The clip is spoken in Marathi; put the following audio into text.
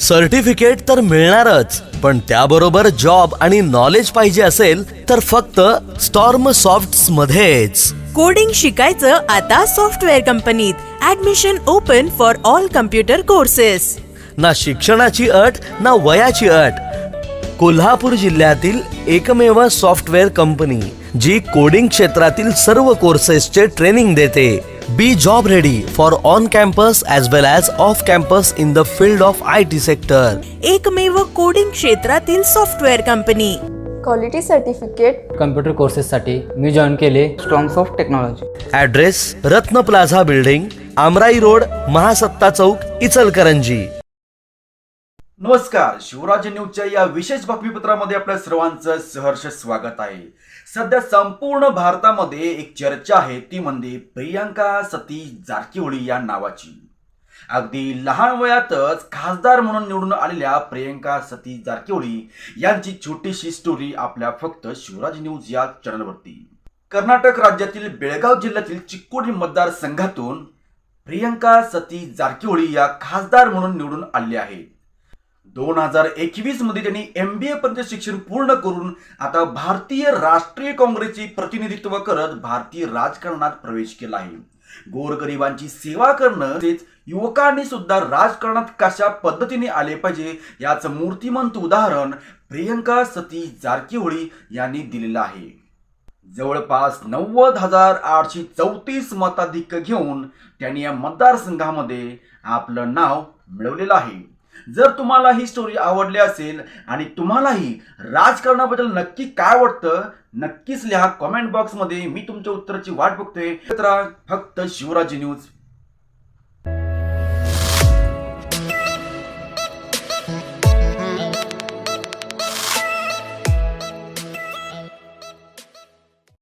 सर्टिफिकेट तर मिळणारच पण त्याबरोबर जॉब आणि नॉलेज पाहिजे असेल तर फक्त स्टॉर्म सॉफ्ट मध्येच कोडिंग शिकायचं आता सॉफ्टवेअर कंपनीत admission open for all computer courses ना शिक्षणाची अट ना वयाची अट. कोल्हापूर जिल्ह्यातील एकमेव सॉफ्टवेअर कंपनी जी कोडिंग क्षेत्रातील सर्व कोर्सेसचे ट्रेनिंग देते. Be job ready for on campus as well as off campus in the field of I T sector एकमेव कोडिंग क्षेत्रातील software company quality certificate computer कोर्सेससाठी मी जॉईन केले strongs of technology address Ratna plaza building Amrai road Mahasatta Chowk Ichalkaranji नमस्कार शिवराज न्यूजच्या या विशेष बातमीपत्रामध्ये आपल्या सर्वांचं सहर्ष स्वागत आहे. सध्या संपूर्ण भारतामध्ये एक चर्चा आहे ती म्हणजे प्रियांका सतीश जारकिहोळी या नावाची. अगदी लहान वयातच खासदार म्हणून निवडून आलेल्या प्रियंका सतीश जारकिहोळी यांची छोटीशी स्टोरी आपल्या फक्त शिवराज न्यूज या चॅनलवरती कर्नाटक राज्यातील बेळगाव जिल्ह्यातील चिक्कोडी मतदारसंघातून प्रियंका सतीश जारकिहोळी या खासदार म्हणून निवडून आले आहेत. दोन हजार एकवीसमध्ये त्यांनी एम बी ए पर्यंत शिक्षण पूर्ण करून आता भारतीय राष्ट्रीय काँग्रेसचे प्रतिनिधित्व करत भारतीय राजकारणात प्रवेश केला आहे. गोरगरिबांची सेवा करणं तसेच युवकांनी सुद्धा राजकारणात कशा पद्धतीने आले पाहिजे याचं मूर्तिमंत उदाहरण प्रियंका सतीश जारकिहोळी यांनी दिलेलं आहे. जवळपास नव्वद हजार आठशे चौतीस मताधिक्य घेऊन त्यांनी या मतदारसंघामध्ये आपलं नाव मिळवलेलं आहे. जर तुम्हाला ही स्टोरी आवडली असेल आणि तुम्हालाही राजकारणाबद्दल नक्की काय वाटतं नक्कीच लिहा कॉमेंट बॉक्समध्ये मी तुमच्या उत्तराची वाट बघतोय. तर फक्त शिवराज न्यूज.